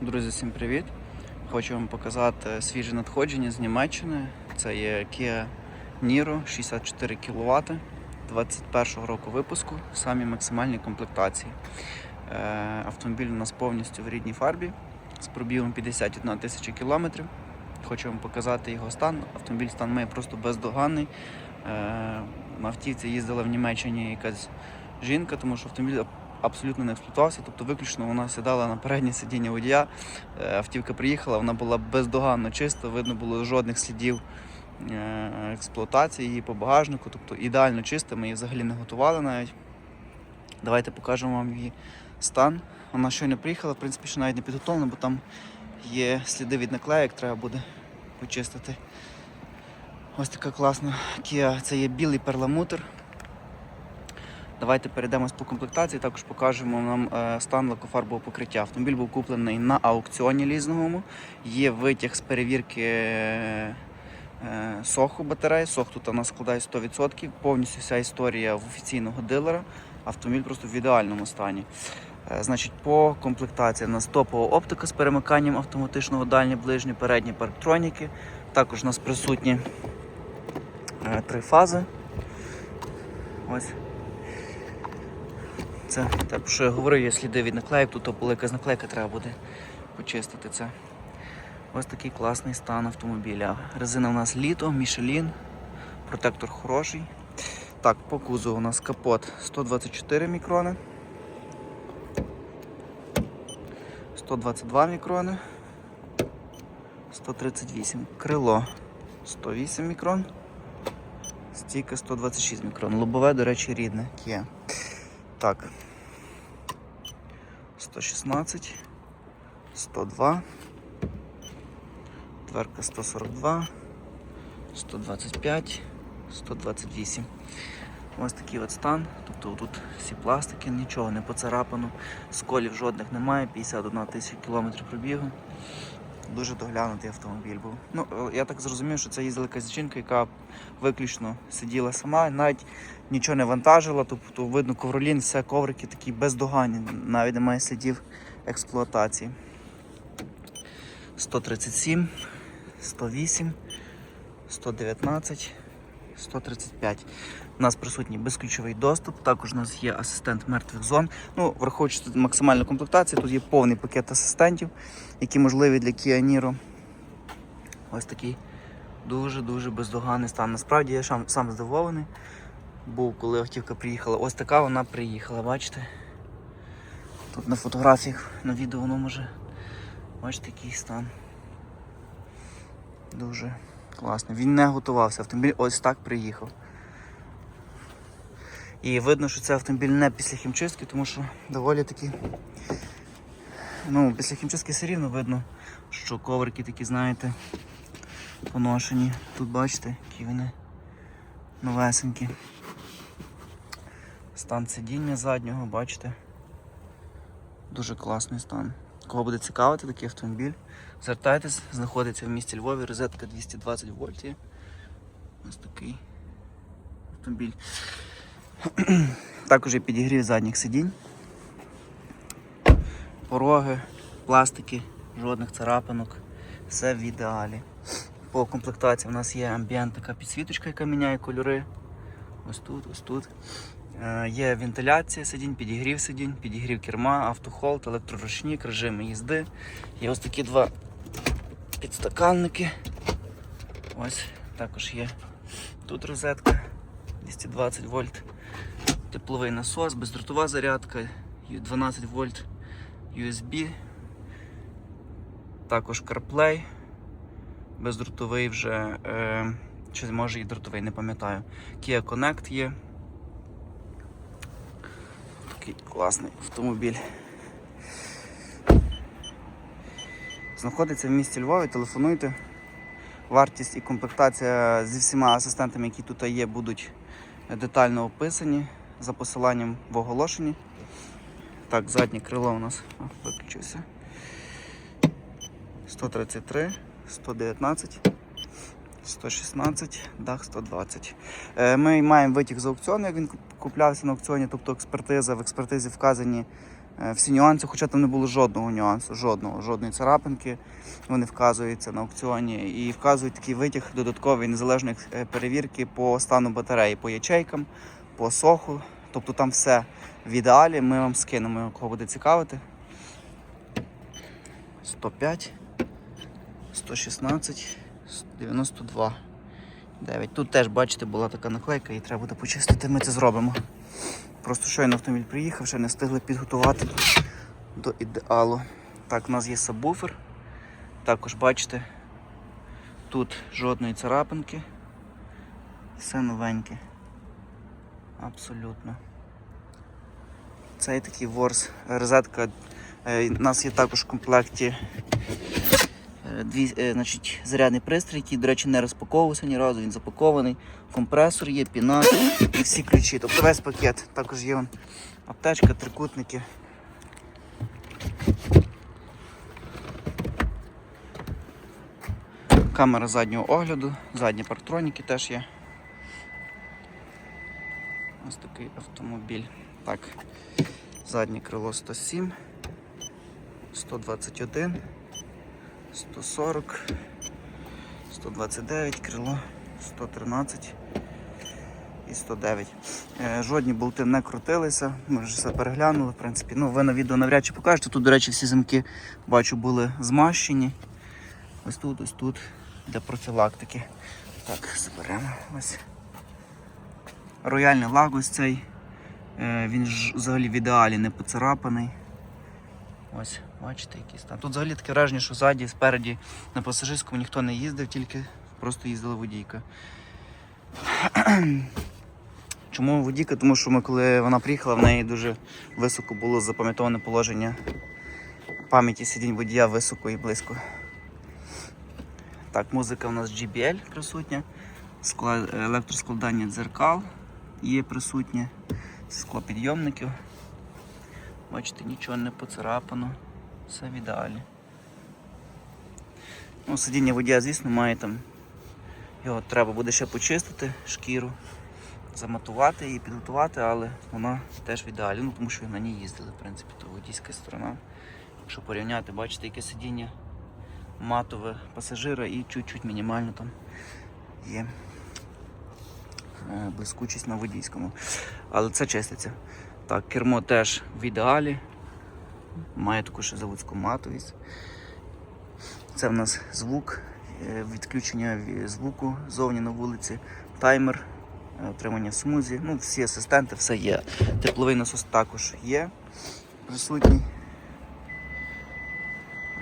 Друзі, всім привіт! Хочу вам показати свіже надходження з Німеччини. Це є Kia Niro 64 кВт 21 року випуску, в самій максимальній комплектації. Е, Автомобіль у нас повністю в рідній фарбі з пробігом 51 тисяча кілометрів. Хочу вам показати його стан. Автомобіль стан має просто бездоганний. Е, На автівці їздила в Німеччині якась жінка, тому що автомобіль абсолютно не експлуатувався, тобто виключно вона сідала на переднє сидіння водія. Е, Автівка приїхала, вона була бездоганно чиста, видно було жодних слідів е, експлуатації її по багажнику, тобто ідеально чиста, ми її взагалі не готували навіть. Давайте покажемо вам її стан. Вона щойно приїхала, в принципі, ще навіть не підготовлена, бо там є сліди від наклеїк, треба буде почистити. Ось така класна Kia, це є білий перламутр. Давайте перейдемо по комплектації, також покажемо нам е, стан лакофарбового покриття. Автомобіль був куплений на аукціоні лізновому. Є витяг з перевірки е, соху батареї. Сох тут у нас складає 100%. Повністю вся історія в офіційного дилера. Автомобіль просто в ідеальному стані. Е, Значить, по комплектації у нас топова оптика з перемиканням автоматичного дальнє, ближнє, передні парктроніки. Також у нас присутні е, три фази. Ось. Це про що я говорив, є сліди від наклеїк, тут була якась наклейка, треба буде почистити це. Ось такий класний стан автомобіля. Резина у нас літо, Мішелін, протектор хороший. Так, по кузову у нас капот 124 мікрони. 122 мікрони. 138. Крило 108 мікрон. Стійка 126 мікрон. Лобове, до речі, рідне Kia. Так. 116, 102, дверка 142, 125, 128. Ось такий от стан. Тобто тут всі пластики, нічого не поцарапано, сколів жодних немає, 51 тисяча кілометрів пробігу. Дуже доглянутий автомобіль був. Ну, е, я так зрозумів, що це їздила якась жінка, яка виключно сиділа сама, навіть нічого не вантажила, тобто видно ковролін, все коврики такі бездоганні, навіть немає слідів експлуатації. 137, 108, 119, 135. У нас присутній безключовий доступ, також у нас є асистент мертвих зон. Ну, враховуючи максимальну комплектацію, тут є повний пакет асистентів, які можливі для Kia Niro. Ось такий дуже-дуже бездоганний стан. Насправді я сам, сам здивований. Був, коли автівка приїхала. Ось така вона приїхала, бачите? Тут на фотографіях, на відео воно може. Бачите, який стан. Дуже класний. Він не готувався, автомобіль ось так приїхав. І видно, що це автомобіль не після хімчистки, тому що доволі таки. Ну, після хімчистки все рівно видно, що коврики такі, знаєте, поношені. Тут бачите, які вони новесенькі. Стан сидіння заднього, бачите. Дуже класний стан. Кого буде цікавити такий автомобіль, звертайтесь, знаходиться в місті Львові, розетка 220 вольт. Ось такий автомобіль. Також є підігрів задніх сидінь. Пороги, пластики, жодних царапинок, все в ідеалі. По комплектації у нас є амбієнт така підсвіточка, яка міняє кольори. Ось тут, ось тут. Е, Є вентиляція сидінь, підігрів сидінь, підігрів керма, автохолд, електроручник, режими їзди. Є ось такі два підстаканники. Ось також є тут розетка 220 вольт, тепловий насос, бездротова зарядка, 12 вольт USB, також CarPlay, бездротовий вже, е, чи може і дротовий, не пам'ятаю. Kia Connect є. Такий класний автомобіль. Знаходиться в місті Львові, телефонуйте. Вартість і комплектація зі всіма асистентами, які тут є, будуть детально описані за посиланням в оголошенні. Так, заднє крило у нас виключився. 133, 119, 116, дах 120. Е, Ми маємо витяг з аукціону, як він куплявся на аукціоні, тобто експертиза. В експертизі вказані Е, Всі нюанси, хоча там не було жодного нюансу, жодного, жодної царапинки. Вони вказуються на аукціоні і вказують такий витяг додаткової незалежної е, перевірки по стану батареї, по ячейкам, по соху. Тобто там все в ідеалі. Ми вам скинемо, кого буде цікавити. 105, 116, 92. 9. Тут теж, бачите, була така наклейка, її треба буде почистити, ми це зробимо. Просто щойно автомобіль приїхав, ще не встигли підготувати до ідеалу. Так, у нас є сабвуфер. Також бачите, тут жодної царапинки. Все новеньке. Абсолютно. Цей такий ворс. Розетка. е, У нас є також в комплекті е, дві, е, значить, зарядний пристрій, який, до речі, не розпаковувався ні разу, він запакований. Компресор є, піна і всі ключі. Тобто весь пакет. Також є вон аптечка, трикутники. Камера заднього огляду, задні парктроніки теж є. Ось такий автомобіль. Так, заднє крило 107, 121, 140, 129, крило 113 і 109. Е, Жодні болти не крутилися, ми вже все переглянули, в принципі. Ну, ви на відео навряд чи покажете. Тут, до речі, всі замки бачу були змащені. Ось тут, ось тут для профілактики. Так, заберемо ось. Рояльний лак ось цей. Е, Він взагалі в ідеалі не поцарапаний. Ось, бачите, який стан. Тут взагалі таке враження, що ззаді, спереді на пасажирському ніхто не їздив, тільки просто їздила водійка. Чому водійка? Тому що ми, коли вона приїхала, в неї дуже високо було запам'ятоване положення пам'яті сидінь водія високо і близько. Так, музика у нас JBL присутня, склад, електроскладання дзеркал є присутнє, склопідйомників. Бачите, нічого не поцарапано, все в ідеалі. Ну, сидіння водія, звісно, має там. Його треба буде ще почистити, шкіру, заматувати і підготувати, але вона теж в ідеалі, ну тому що на ній їздили, в принципі, то водійська сторона. Якщо порівняти, бачите, яке сидіння матове пасажира і чуть-чуть мінімально там є блискучість на водійському. Але це чиститься. Так, кермо теж в ідеалі. Має таку ще заводську матовість. Це в нас звук, е, відключення звуку зовні на вулиці, таймер, е, отримання смузі. Ну, всі асистенти, все є. Тепловий насос також є присутній.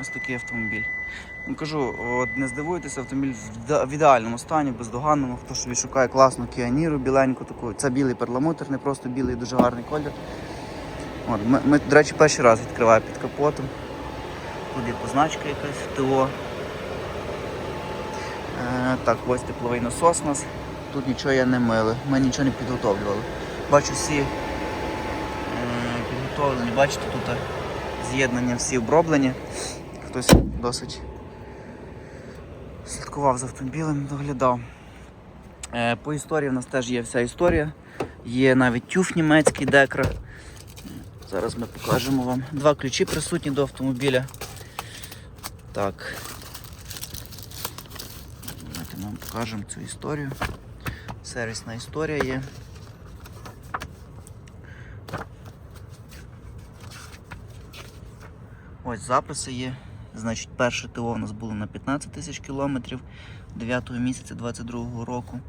Ось такий автомобіль. Ну, кажу, от не здивуйтеся, автомобіль в ідеальному стані, бездоганному. Хто собі шукає класну Niro, біленьку таку. Це білий перламутр, не просто білий, дуже гарний колір. От, ми, ми, до речі, перший раз відкриваємо під капотом. Тут є позначка якась ТО. Е, так, ось тепловий насос у нас. Тут нічого я не мили, ми нічого не підготовлювали. Бачу всі е, підготовлені, бачите, тут з'єднання всі оброблені. Хтось досить слідкував за автомобілем, доглядав. Е, По історії в нас теж є вся історія. Є навіть тюф німецький декра. Зараз ми покажемо вам. Два ключі присутні до автомобіля. Так. Давайте ми вам покажемо цю історію. Сервісна історія є. Ось записи є. Значить, перше ТО у нас було на 15 тисяч кілометрів 9 місяця 22 року.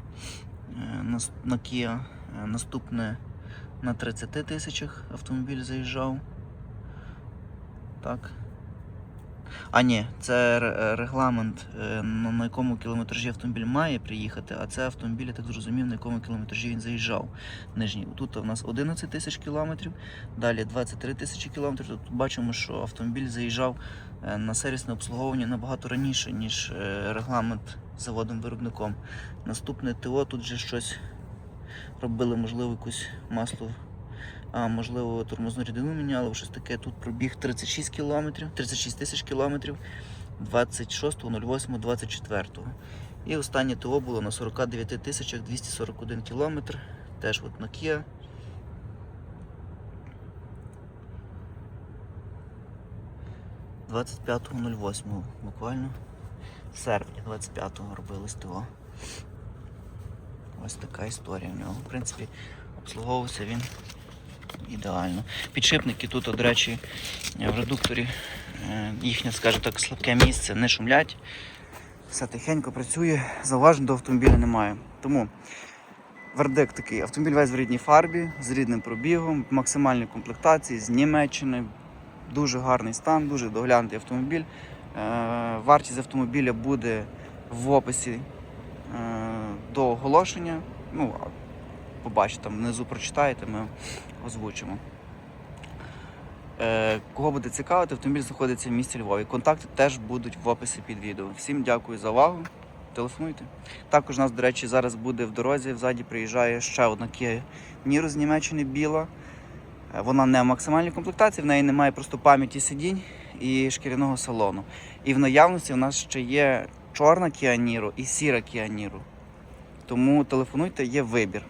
Е, На Kia Е, наступне на 30 тисячах автомобіль заїжджав. Так. А ні, це регламент, е, на якому кілометражі автомобіль має приїхати, а це автомобіль, я так зрозумів, на якому кілометражі він заїжджав. Нижній. Тут у нас 11 тисяч кілометрів, далі 23 тисячі кілометрів. Тут бачимо, що автомобіль заїжджав е, на сервісне обслуговування набагато раніше, ніж е, регламент заводом-виробником. Наступне ТО тут же щось робили, можливо, якусь масло, а можливо, тормозну рідину міняли, щось таке. Тут пробіг 36 кілометрів, 36 тисяч кілометрів 26.08.24. І останнє ТО було на 49 тисячах 241 кілометр. Теж от на Kia. 25.08 буквально. В серпні 25-го робили СТО. Ось така історія в нього. В принципі, обслуговувався він ідеально. Підшипники тут, до речі, в редукторі е, їхнє, скажімо так, слабке місце, не шумлять. Все тихенько працює, зауважень до автомобіля немає. Тому вердикт такий: автомобіль весь в рідній фарбі, з рідним пробігом, в комплектації, з Німеччини. Дуже гарний стан, дуже доглянутий автомобіль. Е, Вартість автомобіля буде в описі е, до оголошення. Ну, побачите, там внизу прочитаєте, ми озвучимо. Е, Кого буде цікавити, автомобіль знаходиться в місті Львові. Контакти теж будуть в описі під відео. Всім дякую за увагу. Телефонуйте. Також у нас, до речі, зараз буде в дорозі. Взаді приїжджає ще одна Kia Niro з Німеччини біла. Е, Вона не в максимальній комплектації, в неї немає просто пам'яті сидінь і шкіряного салону. І в наявності у нас ще є чорна Kia Niro і сіра Kia Niro. Тому телефонуйте, є вибір.